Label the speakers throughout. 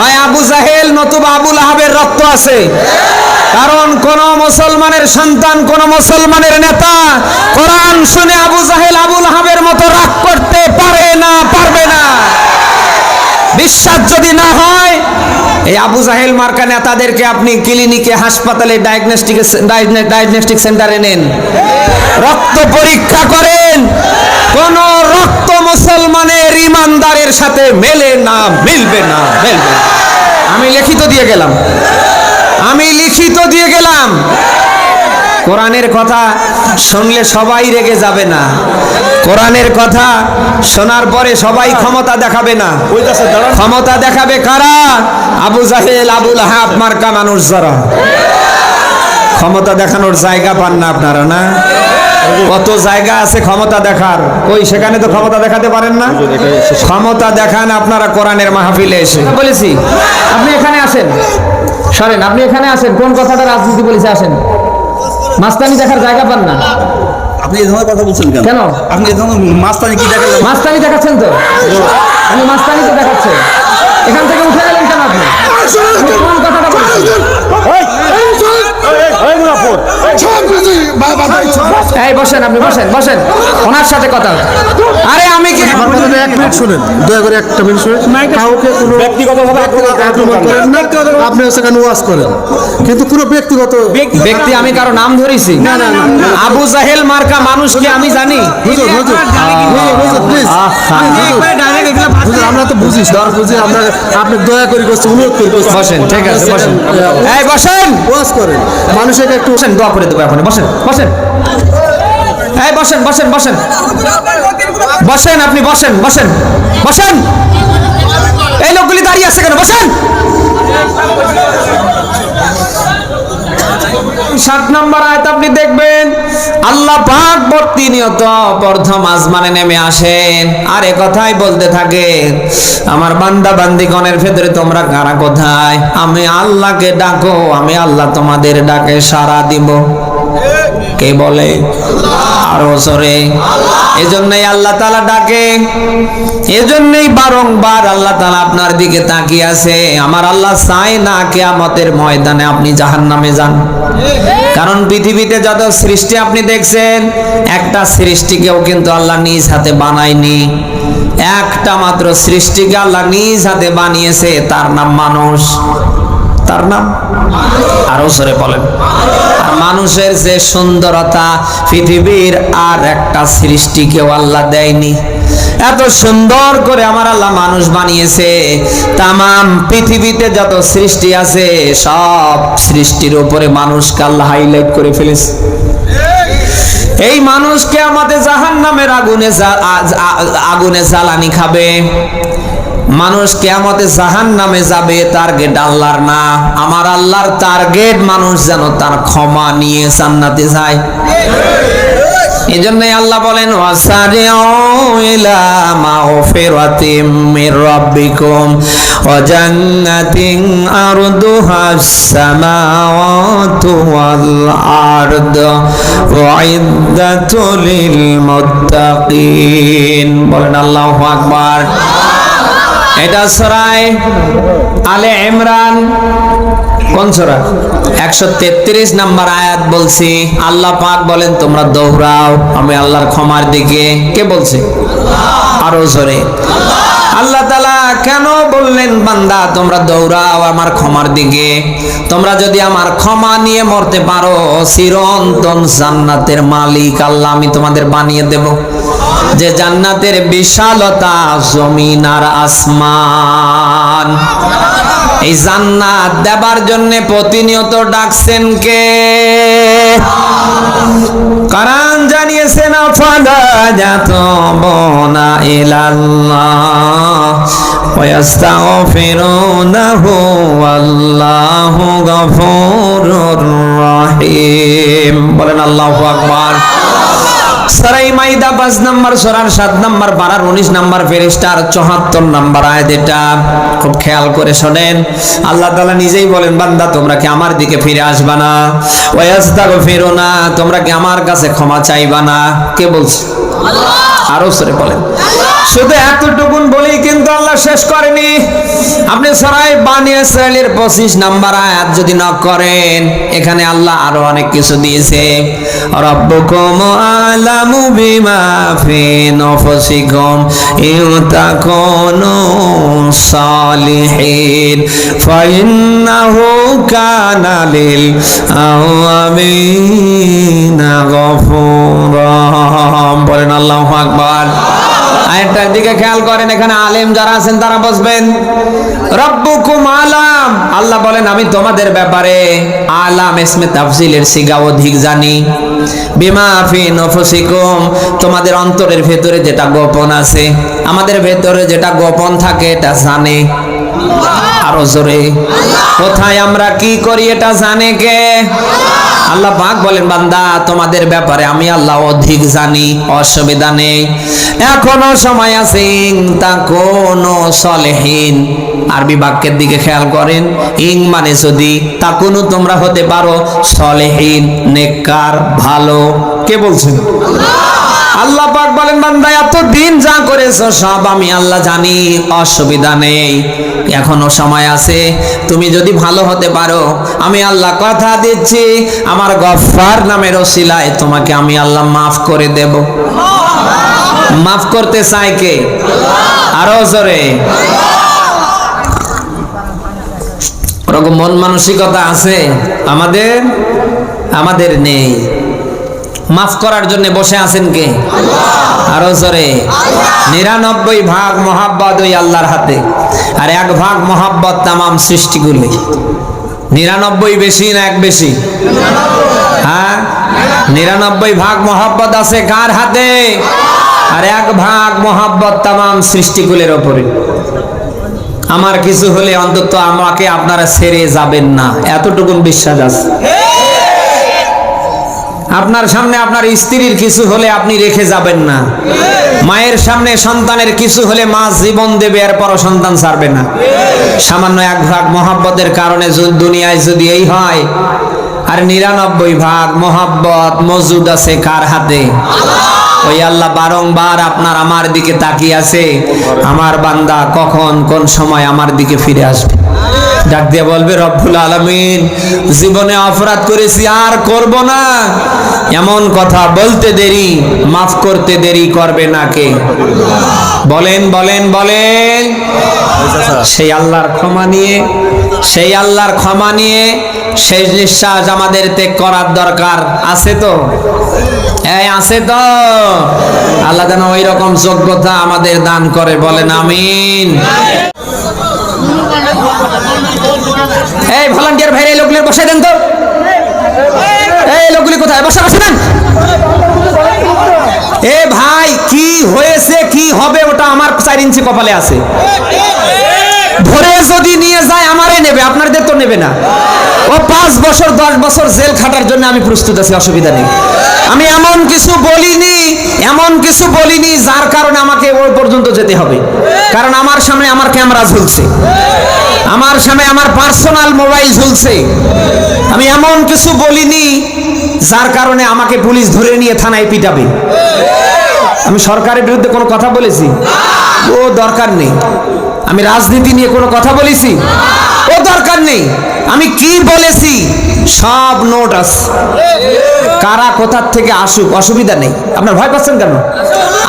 Speaker 1: হয় আবু জাহেল নতুবা আবুল আহাবের রক্ত আছে। কারণ কোন মুসলমানের সন্তান, কোন মুসলমানের নেতা কোরআন শুনে আবু জাহেল আবুল আহাবের মতো রাগ করতে পারে না, পারবে না। বিশ্বাস যদি না হয়, এই আবু জাহেল মার্কা নেতাদেরকে আপনি ক্লিনিকে, হাসপাতালে ডায়াগনস্টিক ডায়াগনস্টিক সেন্টারে নেন। রক্ত পরীক্ষা করেন। সাথে মেলে না মিলবে না মিলবে আমি লিখিত দিয়ে গেলাম। আমি লিখিত দিয়ে গেলাম। কোরআনের কথা শুনলে সবাই রেগে যাবে না। কোরআনের কথা শোনার পরে সবাই ক্ষমতা দেখাবে না। ক্ষমতা দেখাবে কারা? আবু জাহেল আবুল হাব মার্কা মানুষ যারা। ক্ষমতা দেখানোর জায়গা পান না আপনারা না? কত জায়গা আছে ক্ষমতা দেখার? ওই সেখানে তো ক্ষমতা দেখাতে পারেন না? ক্ষমতা দেখান আপনারা কোরআনের মাহফিলে এসে। বলেছি আপনি এখানে আসেন। সরেন আপনি এখানে আসেন। কোন কথাটা রাজনীতি বলেছে আসেন। মাস্তানি দেখার জায়গা পান না।
Speaker 2: আপনি এই ধরনের কথা বলছেন কেন?
Speaker 1: কেন?
Speaker 2: আপনি এই ধরনের মাস্তানি কি দেখালেন?
Speaker 1: মাস্তানি দেখাচ্ছেন তো? আমি মাস্তানি তো দেখাচ্ছে বসেন আপনি বসেন বসেন। ওনার সাথে কথা আরে আমি কি
Speaker 3: আমার কথাটা এক মিনিট শুনেন। দয়া করে একটা মিনিট শুনেন। কাউকে কোনো
Speaker 2: ব্যক্তিগতভাবে
Speaker 3: আক্রমণ করেন না। আপনি সেখানে ওয়াজ করেন। কিন্তু কোনো ব্যক্তিগত
Speaker 1: ব্যক্তি আমি কারও নাম ধরেছি? আবু জাহেল মার্কা মানুষকে আমি জানি?
Speaker 3: হুজুর হুজুর। হুজুর হুজুর প্লিজ আমরা তো বুঝিস দর বুঝি আমরা আপনি দয়া করে করছি অনুরোধ করে করছি
Speaker 1: বসেন ঠিক আছে বসেন। এই বসেন!
Speaker 3: ওয়াজ করেন। মানুষকে একটু
Speaker 1: বসেন দোয়া করে দেবো এখন বসেন বসেন। এই বসেন বসেন বসেন। বসেন আপনি, বসেন বসেন বসেন। এই লোকগুলি দাঁড়িয়ে আছে কেন? বসেন। সাত নম্বর আয়াত আপনি দেখবেন, আল্লাহ পাক প্রতিনিয়ত প্রথম আসমানে নেমে আসেন। আর কথাই বলতে থাকে, আমার বান্দা বান্দিগণের ভেতরে তোমরা কারা কোথায়? আমি আল্লাহকে ডাকো, আমি আল্লাহ তোমাদের ডাকে সাড়া দিব। কে বলে? এজন্যই আল্লাহ তালা ডাকে। এজন্যই বারংবার আল্লাহ তালা আপনার দিকে তাকিয়ে আছে। আমার আল্লাহ চায় না কেয়ামতের ময়দানে আপনি জাহান নামে যান। কারণ পৃথিবীতে যত সৃষ্টি আপনি দেখছেন, একটা সৃষ্টিকেও কিন্তু আল্লাহ নিজ হাতে বানায়নি। একটা মাত্র সৃষ্টিকে আল্লাহ নিজ হাতে বানিয়েছে, তার নাম মানুষ। তার নাম? আরও সরে বলেন। আর মানুষের যে সুন্দরতা, পৃথিবীর আর একটা সৃষ্টিকেও আল্লাহ দেয়নি। এত সুন্দর করে আমার আল্লাহ মানুষ বানিয়েছে। তামাম পৃথিবীতে যত সৃষ্টি আছে, সব সৃষ্টির উপরে মানুষকে আল্লাহ হাইলাইট করে ফেলেছে। এই মানুষকে আমাদের জাহান নামের আগুনে আগুনে জ্বালানি খাবে। মানুষ কেয়ামতে জাহান নামে যাবে টার্গেট আল্লাহর না। আমার আল্লাহর টার্গেট মানুষ যেন তার ক্ষমা নিয়ে জান্নাতে যায়। এই জন্যই আল্লাহ বলেন বলেন আল্লাহু আকবার। এটা সরাই আলে ইমরান। কোন সরা? একশো তেত্রিশ নাম্বার আয়াত বলছি, আল্লাহ পাক বলেন, তোমরা দৌড়াও আমি আল্লাহর ক্ষমার দিকে। কে বলছে? আরও জোরে। আল্লাহ তালা কেন বললেন, বান্দা, তোমরা দৌড়াও আমার ক্ষমার দিকে। তোমরা যদি আমার ক্ষমা নিয়ে মরতে পারো, চিরন্তন জান্নাতের মালিক আল্লাহ আমি তোমাদের বানিয়ে দেব। যে জান্নাতের বিশালতা জমিন আর আসমান। এই জান্নাত দেবার জন্য প্রতিনিয়ত ডাকছেন কে? কারণ জানিয়েছেন বনা ইলাল্লাহ, ওয়াস্তাগফিরুনাহু আল্লাহু গফুরুর রহিম। বলেন, আল্লাহু আকবার। সারাই মাইদা পাঁচ নাম্বার, সরার সাত নাম্বার, বারার উনিশ নাম্বার ফেরিস্টার চুহাত্তর নাম্বার আয়াত এটা। খুব খেয়াল করে শোনেন। আল্লাহ তালা নিজেই বলেন, বান্দা, তোমরা কি আমার দিকে ফিরে আসবা না? ওয়াস্তাগো ফেরো না তোমরা কি আমার কাছে ক্ষমা চাইবা না? কে বলছে? আরও সরে বলেন। শুধু এতটুকুন বলেই কিন্তু আল্লাহ শেষ করেনি। আপনি সরাই বানিয়ে ইসরায়েলের পঁচিশ নাম্বার আয়াত যদি ন করেন, এখানে আল্লাহ আরও অনেক কিছু দিয়েছে। রব্বুকুম আলামু বিমা ফি সালিহিন, ফাইন্নাহু কানা লিল গফুরা। বলেন আল্লাহু আকবার। আয়াতটার দিকে খেয়াল করেন, এখানে আলেম যারা আছেন তারা বসবেন রব্বুকুম আলাম। আল্লাহ বলেন, আমি তোমাদের ব্যাপারে আলাম, ইসমে তাফসিলের সিগা অধিক জানি। বিমা ফি নফসিকুম। তোমাদের অন্তরের ভেতরে যেটা গোপন আছে, আমাদের ভেতরে যেটা গোপন থাকে, এটা জানে। আরও জোরে, কোথায় আমরা কি করি, এটা জানে কে? আল্লাহ পাক বলেন, বান্দা, তোমাদের ব্যাপারে আমি আল্লাহ অধিক জানি, অসুবিধা নেই। এখনও সময় আছে তা কোন সলেহীন। আরবি বাক্যের দিকে খেয়াল করেন, ইং মানে যদি তা কোনো তোমরা হতে পারো, সলেহীন, নেককার, ভালো। কে বলছেন? আল্লাহ বলেন, বান্দা এত দিন যা করেছ, সব আমি আল্লাহ জানি, অসুবিধা নেই। এখনও সময় আছে, তুমি যদি ভালো হতে পারো, আমি আল্লাহ কথা দিচ্ছি, আমার গফফার নামের ওসিলায় তোমাকে আমি আল্লাহ মাফ করে দেব। মাফ করতে চাই কে? আরও জোরে। ওরকম মন মানসিকতা আছে? আমাদের আমাদের নেই। মাফ করার জন্য বসে আছেন কে? আরও জোরে। নিরানব্বই ভাগ মহাব্বত ওই আল্লাহর হাতে। আর এক ভাগ মহাব্বত তামাম সৃষ্টিগুলি। নিরানব্বই বেশি না এক বেশি? হ্যাঁ? নিরানব্বই ভাগ মহাব্বত আছে কার হাতে? আর এক ভাগ মহাব্বত তামাম সৃষ্টিগুলের ওপরে। আমার কিছু হলে অন্তত আমাকে আপনারা ছেড়ে যাবেন না। এতটুকুন বিশ্বাস আছে। আপনার সামনে আপনার স্ত্রীর কিছু হলে আপনি রেখে যাবেন না। মায়ের সামনে সন্তানের কিছু হলে মা জীবন দেবে, এরপরও সন্তান ছাড়বে না। সামান্য এক ভাগ মহাব্বতের কারণে দুনিয়ায় যদি এই হয়, আর নিরানব্বই ভাগ মহাব্বত মজুদ আছে কার হাতে? ওই আল্লাহ বারংবার আপনার আমার দিকে তাকিয়ে আছে। আমার বান্দা কখন, কোন সময় আমার দিকে ফিরে আসবে? ডাক দিয়ে বলবে, রব্বুল আলমিন, জীবনে অপরাধ করেছি, আর করব না। এমন কথা বলতে দেরি, মাফ করতে দেরি করবে না কে? বলেন বলেন বলেন। সেই আল্লাহর ক্ষমা নিয়ে, সেই আল্লাহর ক্ষমা নিয়ে শেষ নিঃশ্বাস আমাদের ত্যাগ করার দরকার আছে তো? এই আছে তো? আল্লাহ যেন ওই রকম যোগ্যতা আমাদের দান করে, বলেন আমিন। এই ভলান্টিয়ার ভাই এই লোকগুলি বসে দেন তো। এই লোকগুলি কোথায়? বসে বসে দেন। এ ভাই, কি হয়েছে, কি হবে, ওটা আমার চার ইঞ্চি কপালে আছে। ধরে যদি নিয়ে যায় নেবে, আপনাদের তো নেবে না। ও পাঁচ বছর, দশ বছর জেল খাটার জন্য আমি প্রস্তুত আছি, অসুবিধা নেই। আমি এমন কিছু বলিনি, এমন কিছু বলিনি যার কারণে আমাকে ওই পর্যন্ত যেতে হবে। কারণ আমার সামনে আমার ক্যামেরা ঝুলছে। আমার সামনে আমার পার্সোনাল মোবাইল ঝুলছে। আমি এমন কিছু বলিনি যার কারণে আমাকে পুলিশ ধরে নিয়ে থানায় পিটাবে। আমি সরকারের বিরুদ্ধে কোনো কথা বলেছি? ও দরকার নেই। আমি রাজনীতি নিয়ে কোনো কথা বলেছি? নেই। আমি কি বলেছি? সব নোট আছে। কারা কোথার থেকে আসুক, অসুবিধা নেই। আপনার ভয় পাচ্ছেন কেন?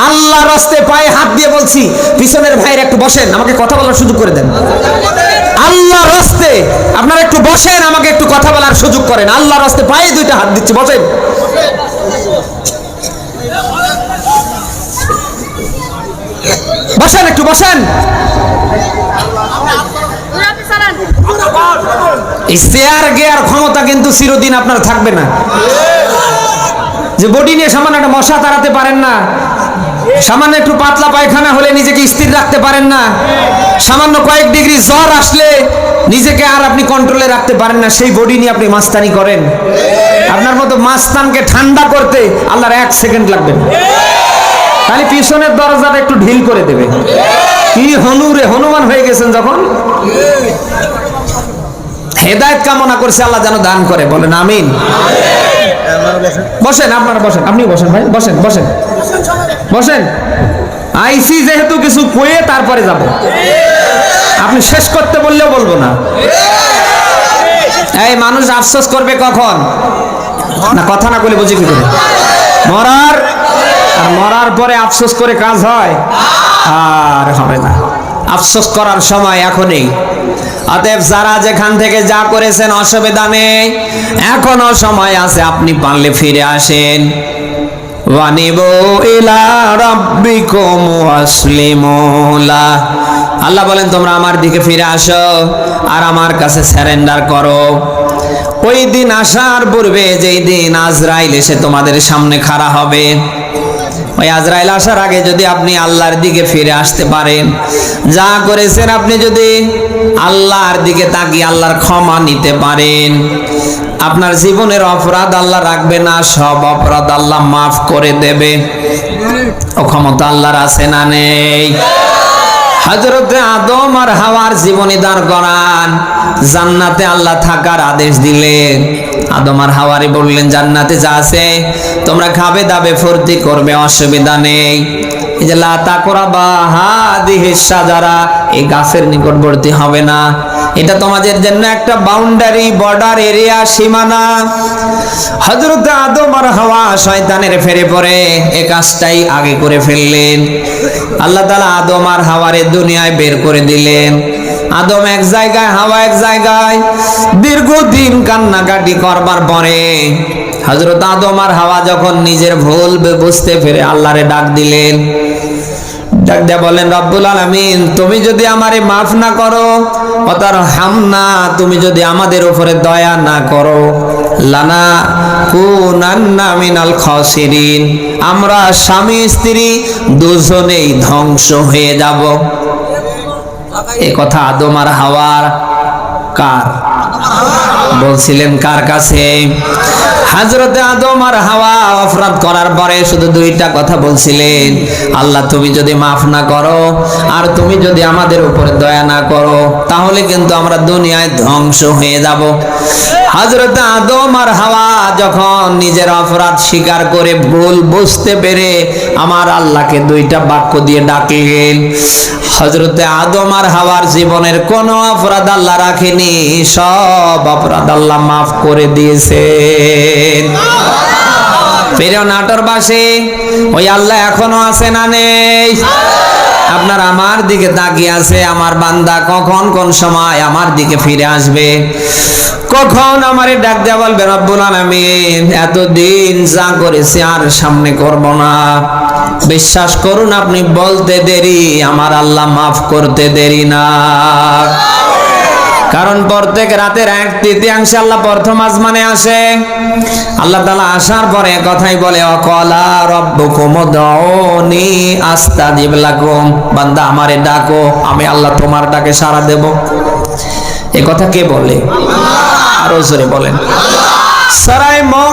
Speaker 1: আল্লাহ রাস্তে পায়ে হাত দিয়ে বলছি, পিছনের ভাইয়ের একটু বসেন, আমাকে কথা বলার সুযোগ করে দেন। আল্লাহ রাস্তে, আপনারা একটু বসেন, আমাকে একটু কথা বলার সুযোগ করেন। আল্লাহ রাস্তে পায়ে দুইটা হাত দিচ্ছি, বসেন। বসেন, একটু বসেন। ইস্তেয়ার গেয়ার ক্ষমতা কিন্তু চিরদিন আপনার থাকবে না। যে বডি নিয়ে সামান্য একটা মশা তাড়াতে পারেন না, সামান্য একটু পাতলা পায়খানা হলে নিজেকে স্থির রাখতে পারেন না, সামান্য কয়েক ডিগ্রি জ্বর আসলে নিজেকে আর আপনি কন্ট্রোলে রাখতে পারেন না, সেই বডি নিয়ে আপনি মাস্তানি করেন। আপনার মতো মাস্তানকে ঠান্ডা করতে আল্লাহর এক সেকেন্ড লাগবে না। খালি পিছনের দরজাটা একটু ঢিল করে দেবে। কি হনুরে হনুমান হয়ে গেছেন যখন? হেদায়ত কামনা করছে, আল্লাহ যেন দান করে। বলেন, আমিন। বসেন, আপনারা বসেন। আপনি বসেন ভাই, বসেন বসেন। বসেন। আইসি যেহেতু কিছু কয়ে তারপরে যাব। আপনি শেষ করতে বললেও বলব না। এই মানুষ আফসোস করবে কখন? না, কথা না বলে বুঝি কি করে? মরার, আর মরার পরে আফসোস করে কাজ হয়? আর হবে না। আফসোস করার সময় এখনই অতএব যারা যেখান থেকে যা করেছেন অসুবিধা নেই। এখনও সময় আছে, আপনি পারলে ফিরে আসেন। আল্লাহ বলেন, তোমরা আমার দিকে ফিরে আসো আর আমার কাছে স্যারেন্ডার করো। ওই দিন আসার পূর্বে যেই দিন আজরাইল এসে তোমাদের সামনে খাড়া হবে ওই আজরাইল আসার আগে যদি আপনি আল্লাহর দিকে ফিরে আসতে পারেন, যা করেছেন আপনি যদি আল্লাহর দিকে তাকিয়ে আল্লাহর ক্ষমা নিতে পারেন। আপনার জীবনের অপরাধ আল্লাহ রাখবে না, সব অপরাধ আল্লাহ মাফ করে দেবে। ও ক্ষমতা আল্লাহর আছে না নেই? হজরতে আদম আর হাওয়ার জীবনী দাঁড় করান। জান্নাতে আল্লাহ থাকার আদেশ দিলেন। আদম আর হাওয়ারে বললেন, জান্নাতে যা আছে, তোমরা খাবে দাবে, ফুর্তি করবে, অসুবিধা নেই। এই যে লাতা করা বা হাদিহি সাজারা এই গাছের নিকটবর্তী হবে না। এটা তোমাদের জন্য একটা বাউন্ডারি বর্ডার এরিয়া সীমানা। আদম আর হাওয়া ফেরে পড়ে, এ কাজটাই আগে করে ফেললেন। আল্লাহ আদম আর হাওয়ারে দুনিয়ায় বের করে দিলেন। আদম এক জায়গায়, হাওয়া এক জায়গায়, দীর্ঘদিন কান্নাকাটি করবার পরে হজরত আদম আর হাওয়া যখন নিজের ভুল বুঝতে ফিরে আল্লাহরে ডাক দিলেন। ডাক দিয়া বলেন রব্বুল আলামিন, তুমি যদি আমারে মাফ না করো অতার হামনা তুমি যদি আমাদের উপরে দয়া না করো, লানা কুনান্না মিনাল খাসিরিন, আমরা স্বামী স্ত্রী দুজনেই ধ্বংস হয়ে যাব। এ কথা আদম হাওয়ার কার? বলছিলেন, কার কাছে? হাজরতে আদম আর হাওয়া অপরাধ করার পরে শুধু দুইটা কথা বলছিলেন। আল্লাহ, তুমি যদি মাফ না করো আর তুমি যদি আমাদের উপরে দয়া না করো, তাহলে কিন্তু আমরা দুনিয়ায় ধ্বংস হয়ে যাব। হাজরতে আদম আর হাওয়া যখন নিজের অপরাধ স্বীকার করে ভুল বুঝতে পেরে আমার আল্লাহকে দুইটা বাক্য দিয়ে ডাকলেন হজরতে আদম আর হাওয়ার জীবনের কোনো অপরাধ আল্লাহ রাখেনি, সব অপরাধ আল্লাহ মাফ করে দিয়েছেন। ফেরেও নাটোর বাসে ওই আল্লাহ এখনও আছে না নেই? আপনার আমার দিকে তাকিয়ে আছে, আমার বান্দা কখন কোন সময় আমার দিকে ফিরে আসবে? কখন আমার ডাক দেওয়া বলবে, রব্বুল আলামিন, এতদিন যা করেছি আর সামনে করব না। বিশ্বাস করুন, আপনি বলতে দেরি, আমার আল্লাহ মাফ করতে দেরি না। কারণ প্রত্যেক রাতের এক তৃতীয়াংশে আল্লাহ প্রথম আসমানে আসে। আল্লাহ তালা আসার পরে কথাই বলে, অকলা রব্বুকুম আস্তা আস্তাজিব লাকুম। বান্দা, আমারে ডাকো, আমি আল্লাহ তোমার ডাকে সাড়া দেব। এ কথা কে বলে? আরও জোরে বলেন। সারাই মম